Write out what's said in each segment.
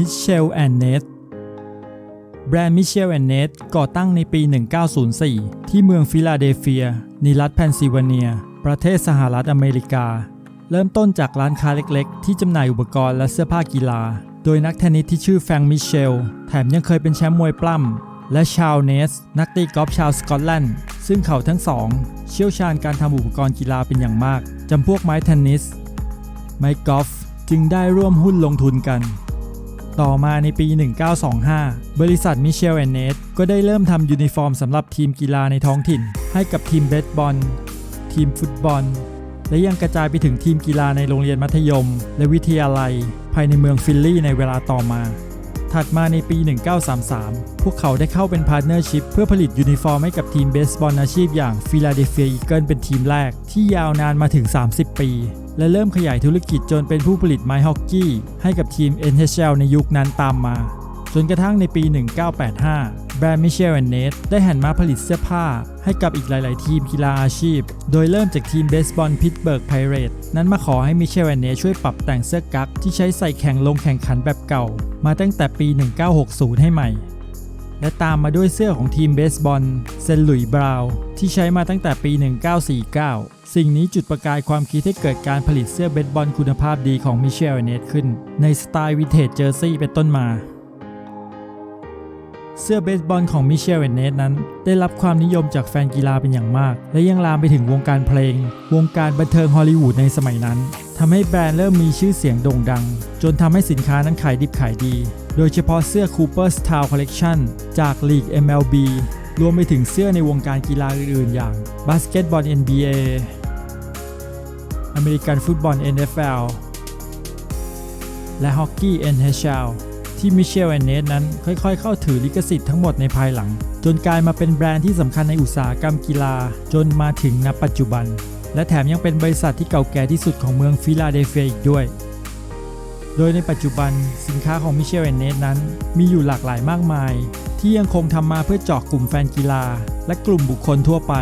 มิเชลแอนเนตแบรนด์มิเชลแอนเนตก่อตั้งในปี 1904 ที่เมืองฟิลาเดลเฟียในรัฐเพนซิลเวเนีย ประเทศสหรัฐอเมริกา เริ่มต้นจากร้านค้าเล็กๆ ที่จำหน่ายอุปกรณ์และเสื้อผ้ากีฬา โดยนักเทนนิสที่ชื่อแฟรงค์มิเชล แถมยังเคยเป็นแชมป์มวยปล้ำ และชาลเนส นักตีกอล์ฟชาวสกอตแลนด์ ซึ่งเขาทั้งสอง เชี่ยวชาญการทำอุปกรณ์กีฬาเป็นอย่างมากจำพวกไม้เทนนิส ไม้กอล์ฟจึงได้ร่วมหุ้นลงทุนกัน ต่อมาในปี 1925 บริษัทมิเชลแอนเนสก็ได้เริ่มทำยูนิฟอร์มสำหรับทีมกีฬาในท้องถิ่น ให้กับทีมเบสบอล ทีมฟุตบอล และยังกระจายไปถึงทีมกีฬาในโรงเรียนมัธยม และวิทยาลัย ภายในเมืองฟิลลี่ในเวลาต่อมา ถัดมาในปี 1933 พวกเขาได้เข้าเป็นพาร์ทเนอร์ชิพเพื่อผลิตยูนิฟอร์มให้กับทีมเบสบอลอาชีพอย่างฟิลาเดลเฟียอีเกิลเป็นทีมแรก ที่ยาวนานมาถึง 30 ปี และเริ่มขยายธุรกิจจนเป็นผู้ผลิตไม้ฮอกกี้ให้กับทีม NHL ในยุคนั้นตามมา จนกระทั่งในปี 1985 แบรนด์มิเชลแอนเนตได้หันมาผลิตเสื้อผ้า ให้กับอีกหลาย ๆ ทีมกีฬาอาชีพ โดยเริ่มจากทีมเบสบอลพิตเบิร์กไพเรตนั้นมาขอให้มิเชลแอนเนตช่วยปรับแต่งเสื้อกั๊กที่ใช้ใส่แข่งลงแข่งขันแบบเก่า มาตั้งแต่ปี 1960 ให้ใหม่ และตามมาด้วยเสื้อของทีมเบสบอลเซนหลุยบราว์ที่ใช้มาตั้งแต่ปี 1949 สิ่งนี้จุดประกายความคิดให้เกิดการผลิตเสื้อเบสบอลคุณภาพดีของมิเชลแอนเนตขึ้น ในสไตล์วินเทจเจอร์ซี่เป็นต้นมา เสื้อเบสบอลของมิเชลแอนเนตนั้น ได้รับความนิยมจากแฟนกีฬาเป็นอย่างมาก และยังลามไปถึงวงการเพลง วงการบันเทิงฮอลลีวูดในสมัยนั้นทำให้แบรนด์เริ่มมีชื่อเสียงโด่งดัง จนทำให้สินค้านั้นขายดิบขายดี โดยเฉพาะเสื้อ Cooper's Town Collection จากลีก MLB รวมไปถึงเสื้อในวงการกีฬาอื่นๆ อย่างบาสเกตบอล NBA อเมริกันฟุตบอล NFL และฮอกกี้ NHL ที่มิเชลแอนเนตนั้นค่อยๆ เข้าถือลิขสิทธิ์ทั้งหมดในภายหลัง จนกลายมาเป็นแบรนด์ที่สำคัญในอุตสาหกรรมกีฬา จนมาถึงณปัจจุบัน และแถมยังเป็นบริษัทที่เก่าแก่ที่สุดของเมืองฟิลาเดลเฟียอีกด้วย โดยในปัจจุบันสินค้าของมิเชลแอนเนตนั้นมีอยู่หลากหลายมากมาย ที่ยังคงทำมาเพื่อเจาะกลุ่มแฟนกีฬา และกลุ่มบุคคลทั่วไป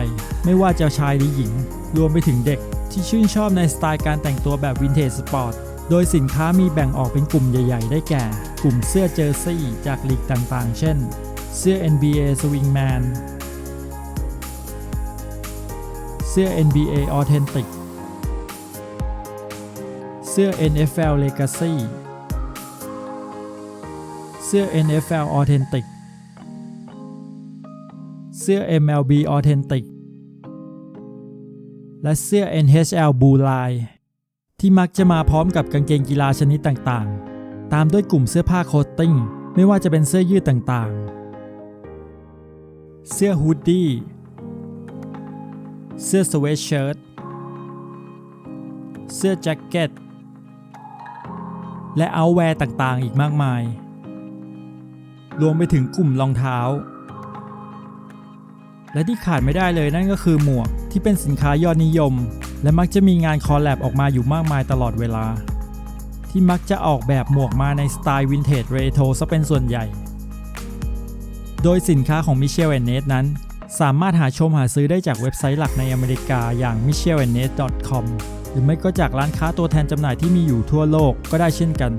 ไม่ว่าจะชายหรือหญิง รวมไปถึงเด็กที่ชื่นชอบในสไตล์การแต่งตัวแบบวินเทจสปอร์ต โดยสินค้ามีแบ่งออกเป็นกลุ่มใหญ่ ๆ ได้แก่ กลุ่มเสื้อเจอร์ซี่จากลีกต่างๆ เช่น เสื้อ NBA Swingman เสื้อ NBA Authentic เสื้อ NFL Legacy เสื้อ NFL Authentic เสื้อ MLB Authentic และเสื้อ NHL Blue Line ที่มักจะมาพร้อมกับกางเกงกีฬาชนิดต่างๆ ตามด้วยกลุ่มเสื้อผ้าโคตติ้ง ไม่ว่าจะเป็นเสื้อยืดต่างๆ เสื้อฮูดดี้เสื้อสเวตเชิ้ตเสื้อแจ็คเก็ต และเอาแวร์ต่างๆ อีกมากมาย รวมไปถึงกลุ่มรองเท้า และที่ขาดไม่ได้เลยนั่นก็คือหมวกที่เป็นสินค้ายอดนิยม และมักจะมีงานคอลแลบออกมาอยู่มากมายตลอดเวลา ที่มักจะออกแบบหมวกมาในสไตล์วินเทจเรโทรซะเป็นส่วนใหญ่ โดยสินค้าของมิเชลแอนเนตนั้น สามารถหาชมหาซื้อได้จากเว็บไซต์หลักในอเมริกาอย่าง michelandnet.com หรือไม่ก็จากร้านค้าตัวแทนจำหน่ายที่มีอยู่ทั่วโลกก็ได้เช่นกัน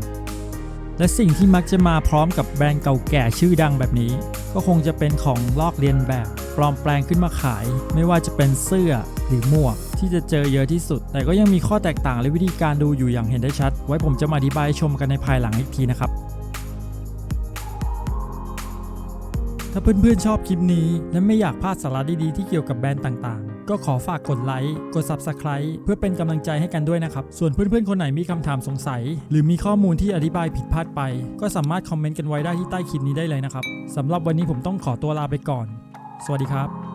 และสิ่งที่มักจะมาพร้อมกับแบรนด์เก่าแก่ชื่อดังแบบนี้ ก็คงจะเป็นของลอกเลียนแบบ ปลอมแปลงขึ้นมาขาย ไม่ว่าจะเป็นเสื้อหรือหมวก ที่จะเจอเยอะที่สุด แต่ก็ยังมีข้อแตกต่างและวิธีการดูอยู่อย่างเห็นได้ชัด ไว้ผมจะมาอธิบายชมกันในภายหลังอีกทีนะครับถ้าเพื่อนๆชอบคลิปนี้และไม่อยากพลาดสาระดีๆที่เกี่ยวกับแบรนด์ต่างๆ ก็ขอฝากกดไลค์ กด Subscribe เพื่อเป็นกำลังใจให้กันด้วยนะครับ ส่วนเพื่อนๆ คนไหนมีคำถามสงสัย หรือมีข้อมูลที่อธิบายผิดพลาดไป ก็สามารถคอมเมนต์กันไว้ได้ที่ใต้คลิปนี้ได้เลยนะครับสำหรับวันนี้ผมต้องขอตัวลาไปก่อน สวัสดีครับ